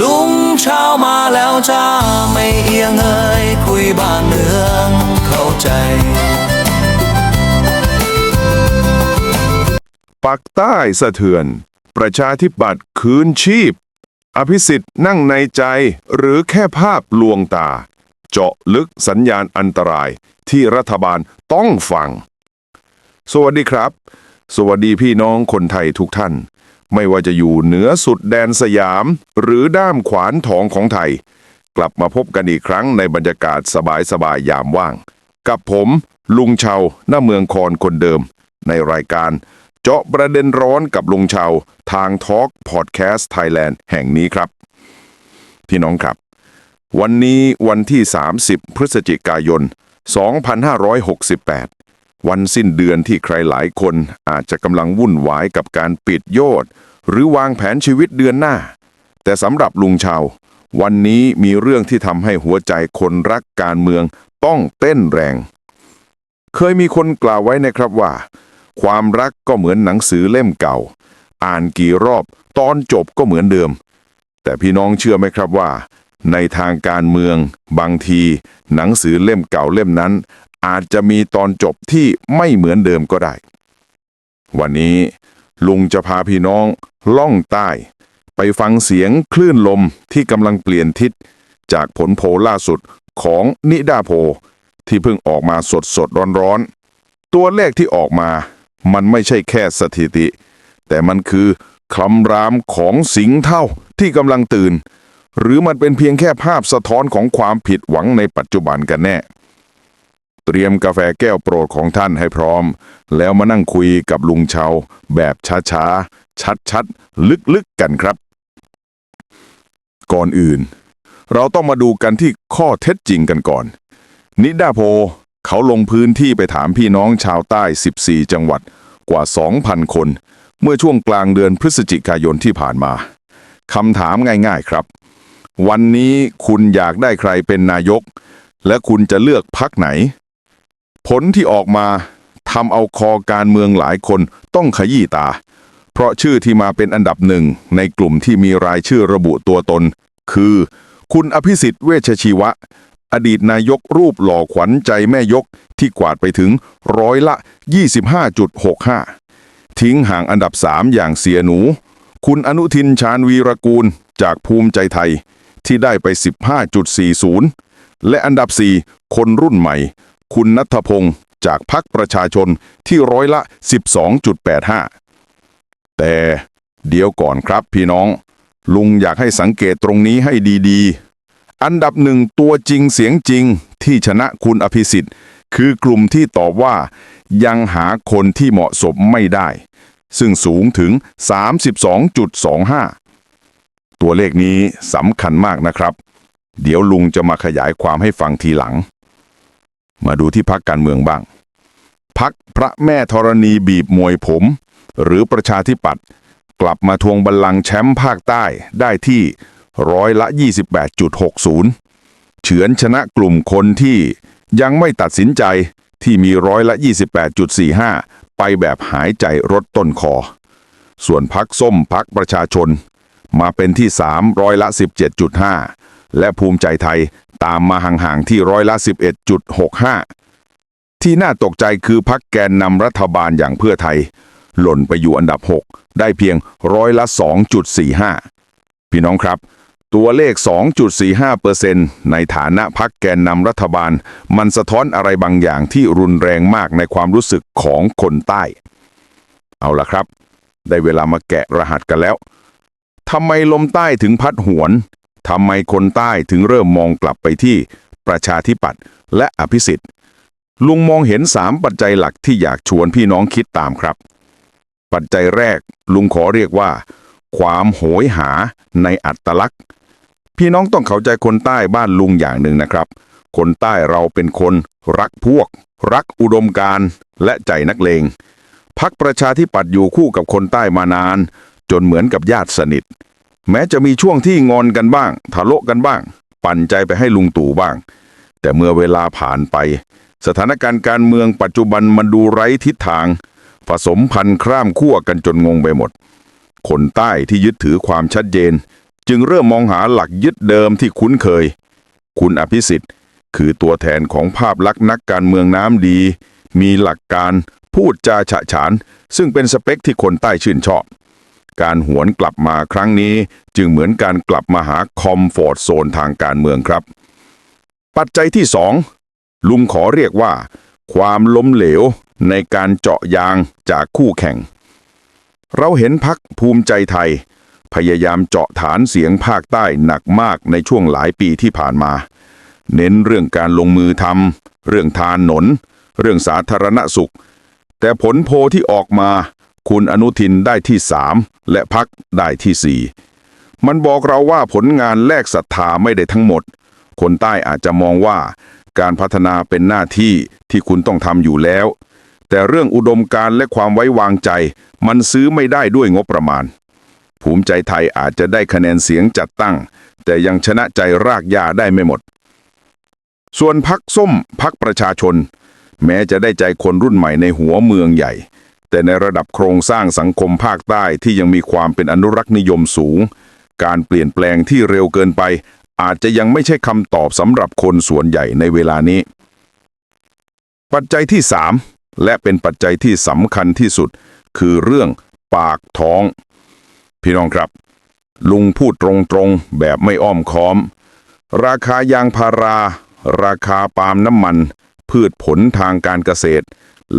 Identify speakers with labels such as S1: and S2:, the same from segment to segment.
S1: ลุงเช้ามาแล้วจ้าไม่เอียงเอ่ยคุยบ้านเมืองเข้าใจ
S2: ปักใต้สะเทือน ประชาธิปัตย์คืนชีพ อภิสิทธิ์นั่งในใจหรือแค่ภาพลวงตา เจาะลึกสัญญาณอันตรายที่รัฐบาลต้องฟัง สวัสดีครับ สวัสดีพี่น้องคนไทยทุกท่าน ไม่ว่าจะอยู่เหนือสุดแดนสยาม หรือด้ามขวานทองของไทย กลับมาพบกันอีกครั้งในบรรยากาศสบายๆยามว่าง กับผมลุงเชาหน้าเมืองคอนคนเดิม ในรายการเจาะประเด็นร้อนกับลุงเชาทางทอล์กพอดแคสต์ไทยแลนด์แห่งนี้ครับ พี่น้องครับ วันนี้วันที่ 30 พฤศจิกายน 2568 วันสิ้นเดือนที่ใครหลายคนอาจจะกำลังวุ่นวายกับการปิดโยธหรือวางแผนชีวิตเดือนหน้า แต่สำหรับลุงเชาวันนี้มีเรื่องที่ทำให้หัวใจคนรักการเมืองต้องเต้นแรง เคยมีคนกล่าวไว้นะครับว่า ความรักก็เหมือนหนังสือเล่มเก่า อ่านกี่รอบตอนจบก็เหมือนเดิม แต่พี่น้องเชื่อไหมครับว่า ในทางการเมือง บางที หนังสือเล่มเก่าเล่มนั้น อาจจะมีตอนจบที่ไม่เหมือนเดิมก็ได้ วันนี้ลุงจะพาพี่น้องล่องใต้ ไปฟังเสียงคลื่นลมที่กำลังเปลี่ยนทิศ จากผลโพล่าสุดของนิดาโพ ที่เพิ่งออกมาสดสดร้อนร้อนๆตัวเลขที่ออกมามันไม่ใช่แค่สถิติ แต่มันคือคำรามของสิงเท่าที่กำลังตื่น หรือมันเป็นเพียงแค่ภาพสะท้อนของความผิดหวังในปัจจุบันกันแน่ เตรียมกาแฟแก้วโปรดของท่านให้พร้อม แล้วมานั่งคุยกับลุงเชาแบบช้าๆ ชัดๆ ลึกๆกันครับ ก่อนอื่น เราต้องมาดูกันที่ข้อเท็จจริงกันก่อน นิดาโพเขาลงพื้นที่ไปถามพี่น้องชาวใต้ 14 จังหวัดกว่า 2,000 คน เมื่อช่วงกลางเดือนพฤศจิกายนที่ผ่านมาคำถามง่ายๆครับ วันนี้คุณอยากได้ใครเป็นนายก และคุณจะเลือกพักไหน ผลที่ออกมาทำเอาคอการเมืองหลายคนต้องขยี้ตา เพราะชื่อที่มาเป็นอันดับหนึ่งในกลุ่มที่มีรายชื่อระบุตัวตน คือ คุณอภิสิทธิ์เวชชีวะ อดีตนายกรูปหล่อขวัญใจแม่ยกที่กวาดไปถึงร้อยละ 25.65 ทิ้งห่างอันดับ 3 อย่างเสียหนู คุณอนุทินชาญวีรกูลจากภูมิใจไทยที่ได้ไป 15.40 และอันดับ 4 คนรุ่นใหม่ คุณนัทพงศ์จากพักประชาชนที่ร้อยละ 12.85 แต่เดี๋ยวก่อนครับพี่น้อง ลุงอยากให้สังเกตตรงนี้ให้ดีๆ อันดับหนึ่งตัวจริงเสียงจริงที่ชนะคุณอภิสิทธิ์ คือกลุ่มที่ตอบว่ายังหาคนที่เหมาะสมไม่ได้ ซึ่งสูงถึง 32.25 ตัวเลขนี้สำคัญมากนะครับ เดี๋ยวลุงจะมาขยายความให้ฟังทีหลัง มาดูที่พักการเมืองบ้าง พักพระแม่ธรณีบีบมวยผม หรือประชาธิปัตย์กลับมาทวงบัลลังก์แชมป์ภาคใต้ได้ที่ร้อยละ 28.60 เฉือนชนะกลุ่มคนที่ยังไม่ตัดสินใจที่มีร้อยละ 28.45 ไปแบบหายใจรดต้นคอ ส่วนพักส้มพักประชาชน มาเป็นที่3ร้อยละ 17.5 และภูมิใจไทยตามมาห่างๆที่ร้อยละ 11.65 ที่น่าตกใจคือพักแกนนำรัฐบาลอย่างเพื่อไทย หล่นไปอยู่อันดับ 6 ได้เพียงร้อยละ 2.45 พี่น้องครับ ตัวเลข 2.45%ในฐานะพักแกนนำรัฐบาล มันสะท้อนอะไรบางอย่างที่รุนแรงมากในความรู้สึกของคนใต้ เอาล่ะครับ ได้เวลามาแกะรหัสกันแล้วทำไมลมใต้ถึงพัดหวน ทำไมคนใต้ถึงเริ่มมองกลับไปที่ประชาธิปัตย์และอภิสิทธิ์ ลุงมองเห็นสามปัจจัยหลักที่อยากชวนพี่น้องคิดตามครับ ปัจจัยแรกลุงขอเรียกว่า ความโหยหาในอัตลักษณ์ พี่น้องต้องเข้าใจคนใต้บ้านลุงอย่างหนึ่งนะครับ คนใต้เราเป็นคนรักพวก รักอุดมการณ์และใจนักเลงพักประชาธิปัตย์อยู่คู่กับคนใต้มานาน จนเหมือนกับญาติสนิท แม้จะมีช่วงที่งอนกันบ้างทะเลาะกันบ้าง ปั่นใจไปให้ลุงตู่บ้าง แต่เมื่อเวลาผ่านไป สถานการณ์การเมืองปัจจุบันมันดูไร้ทิศทาง ผสมพันธุ์ข้ามขั้วกันจนงงไปหมด คนใต้ที่ยึดถือความชัดเจน จึงเริ่มมองหาหลักยึดเดิมที่คุ้นเคย คุณอภิสิทธิ์ คือตัวแทนของภาพลักษณ์นักการเมืองน้ำดี มีหลักการพูดจาฉะฉาน ซึ่งเป็นสเปคที่คนใต้ชื่นชอบ การหวนกลับมาครั้งนี้ จึงเหมือนการกลับมาหาคอมฟอร์ตโซนทางการเมืองครับ ปัจจัยที่สองลุงขอเรียกว่า ความล้มเหลวในการเจาะยางจากคู่แข่ง เราเห็นพักภูมิใจไทย พยายามเจาะฐานเสียงภาคใต้หนักมากในช่วงหลายปีที่ผ่านมา เน้นเรื่องการลงมือทำเรื่องทานหนน เรื่องสาธารณสุข แต่ผลโพลที่ออกมา คุณอนุทินได้ที่สามและพักได้ที่สี่มันบอกเราว่าผลงานแลกศรัทธาไม่ได้ทั้งหมด คนใต้อาจจะมองว่า การพัฒนาเป็นหน้าที่ที่คุณต้องทำอยู่แล้ว แต่เรื่องอุดมการและความไว้วางใจ มันซื้อไม่ได้ด้วยงบประมาณ ภูมิใจไทยอาจจะได้คะแนนเสียงจัดตั้ง แต่ยังชนะใจรากหญ้าได้ไม่หมด ส่วนพักส้มพักประชาชน แม้จะได้ใจคนรุ่นใหม่ในหัวเมืองใหญ่ แต่ในระดับโครงสร้างสังคมภาคใต้ที่ยังมีความเป็นอนุรักษ์นิยมสูง การเปลี่ยนแปลงที่เร็วเกินไป อาจจะยังไม่ใช่คำตอบสำหรับคนส่วนใหญ่ในเวลานี้ ปัจจัยที่ 3 และเป็นปัจจัยที่สำคัญที่สุด คือเรื่องปากท้อง พี่น้องครับ ลุงพูดตรงๆแบบไม่อ้อมค้อม ราคายางพารา ราคาปาล์มน้ำมัน พืชผลทางการเกษตร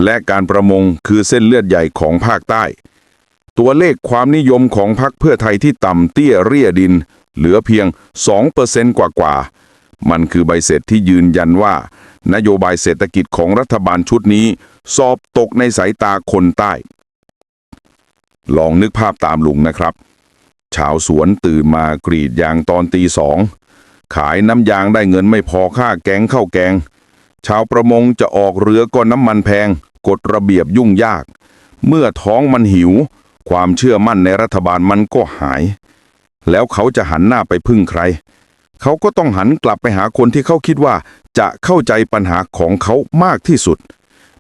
S2: และการประมงคือเส้นเลือดใหญ่ของภาคใต้ ตัวเลขความนิยมของพรรคเพื่อไทยที่ต่ำเตี้ยเรียดิน เหลือเพียง 2%กว่ากว่าๆมันคือใบเสร็จที่ยืนยันว่า นโยบายเศรษฐกิจของรัฐบาลชุดนี้ สอบตกในสายตาคนใต้ ลองนึกภาพตามลุงนะครับ ชาวสวนตื่นมากรีดยางตอนตีสองขายน้ำยางได้เงินไม่พอค่าแกงข้าวแกง ชาวประมงจะออกเรือก็น้ำมันแพง กฎระเบียบยุ่งยาก เมื่อท้องมันหิว ความเชื่อมั่นในรัฐบาลมันก็หาย แล้วเขาจะหันหน้าไปพึ่งใคร เขาก็ต้องหันกลับไปหาคนที่เขาคิดว่าจะเข้าใจปัญหาของเขามากที่สุด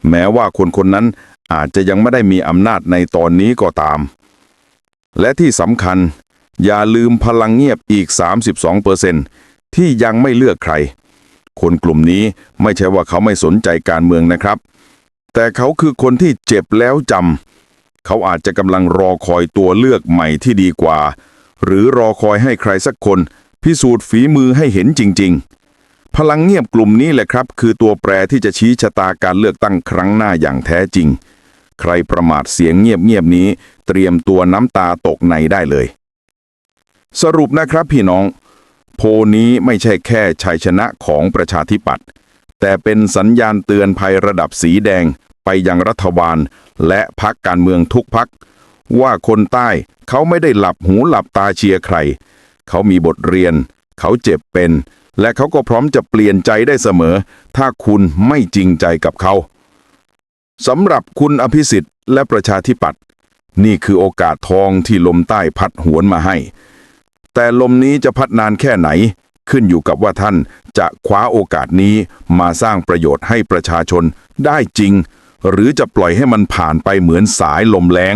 S2: แม้ว่าคนคนนั้นอาจจะยังไม่ได้มีอำนาจในตอนนี้ก็ตาม และที่สำคัญ อย่าลืมพลังเงียบอีก 32%ที่ยังไม่เลือกใคร คนกลุ่มนี้ไม่ใช่ว่าเขาไม่สนใจการเมืองนะครับ แต่เขาคือคนที่เจ็บแล้วจำเขาอาจจะกำลังรอคอยตัวเลือกใหม่ที่ดีกว่า หรือรอคอยให้ใครสักคน พิสูจน์ฝีมือให้เห็นจริง ๆ พลังเงียบกลุ่มนี้แหละครับ คือตัวแปรที่จะชี้ชะตาการเลือกตั้งครั้งหน้าอย่างแท้จริง ใครประมาทเสียงเงียบๆนี้ เตรียมตัวน้ำตาตกในได้เลย สรุปนะครับพี่น้อง โพนี้ไม่ใช่แค่ชัยชนะของประชาธิปัตย์แต่เป็นสัญญาณเตือนภัยระดับสีแดงไปยังรัฐบาล และพักการเมืองทุกพัก ว่าคนใต้เขาไม่ได้หลับหูหลับตาเชียร์ใคร เขามีบทเรียน เขาเจ็บเป็น และเขาก็พร้อมจะเปลี่ยนใจได้เสมอ ถ้าคุณไม่จริงใจกับเขาสำหรับคุณอภิสิทธิ์และประชาธิปัตย์นี่คือโอกาสทองที่ลมใต้พัดหวนมาให้ แต่ลมนี้จะพัดนานแค่ไหน ขึ้นอยู่กับว่าท่านจะคว้าโอกาสนี้มาสร้างประโยชน์ให้ประชาชนได้จริง หรือจะปล่อยให้มันผ่านไปเหมือนสายลมแรง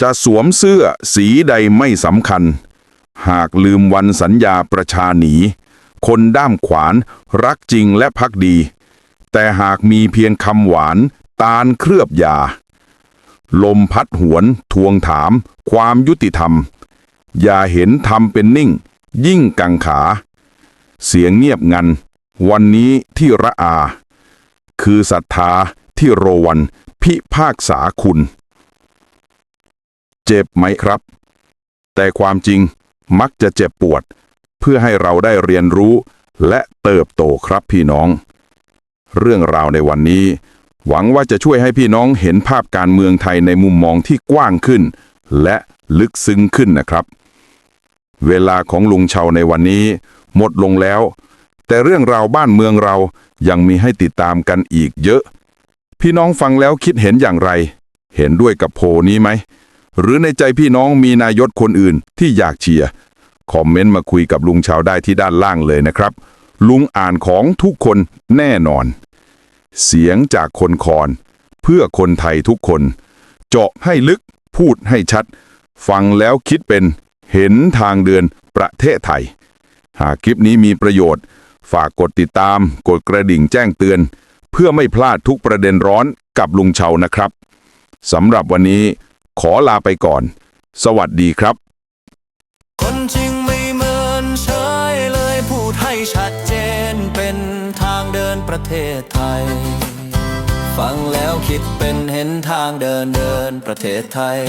S2: จะสวมเสื้อสีใดไม่สำคัญ หากลืมวันสัญญาประชาหนี คนด้ามขวานรักจริงและพักดี แต่หากมีเพียงคำหวานตาลเคลือบยาลมพัดหวนทวงถาม ความยุติธรรม อย่าเห็นทำเป็นนิ่ง ยิ่งกังขา เสียงเงียบงัน วันนี้ที่ระอา คือศรัทธาที่โรวันพิพากษาคุณ เจ็บไหมครับ แต่ความจริงมักจะเจ็บปวด เพื่อให้เราได้เรียนรู้และเติบโตครับพี่น้อง เรื่องราวในวันนี้ หวังว่าจะช่วยให้พี่น้องเห็นภาพการเมืองไทยในมุมมองที่กว้างขึ้น และลึกซึ้งขึ้นนะครับ เวลาของลุงเชาในวันนี้ หมดลงแล้ว แต่เรื่องราวบ้านเมืองเรายังมีให้ติดตามกันอีกเยอะ พี่น้องฟังแล้วคิดเห็นอย่างไร เห็นด้วยกับโพนี้ไหม หรือในใจพี่น้องมีนายศคนอื่นที่อยากเชียร์คอมเมนต์มาคุยกับลุงเชาได้ที่ด้านล่างเลยนะครับ ลุงอ่านของทุกคนแน่นอน เสียงจากคนคอนเพื่อคนไทยทุกคน เจาะให้ลึกพูดให้ชัด ฟังแล้วคิดเป็น เห็นทางเดินประเทศไทย หากคลิปนี้มีประโยชน์ ฝากกดติดตาม กดกระดิ่งแจ้งเตือน เพื่อไม่พลาดทุกประเด็นร้อนกับลุงเชานะครับสำหรับวันนี้ขอลาไปก่อน สวัสดีครับ
S1: คนจริงไม่เหมือนเฉยเลยพูดให้ชัดเจนเป็นทางเดินประเทศไทย ฟังแล้วคิดเป็นเห็นทางเดินเดินประเทศไทย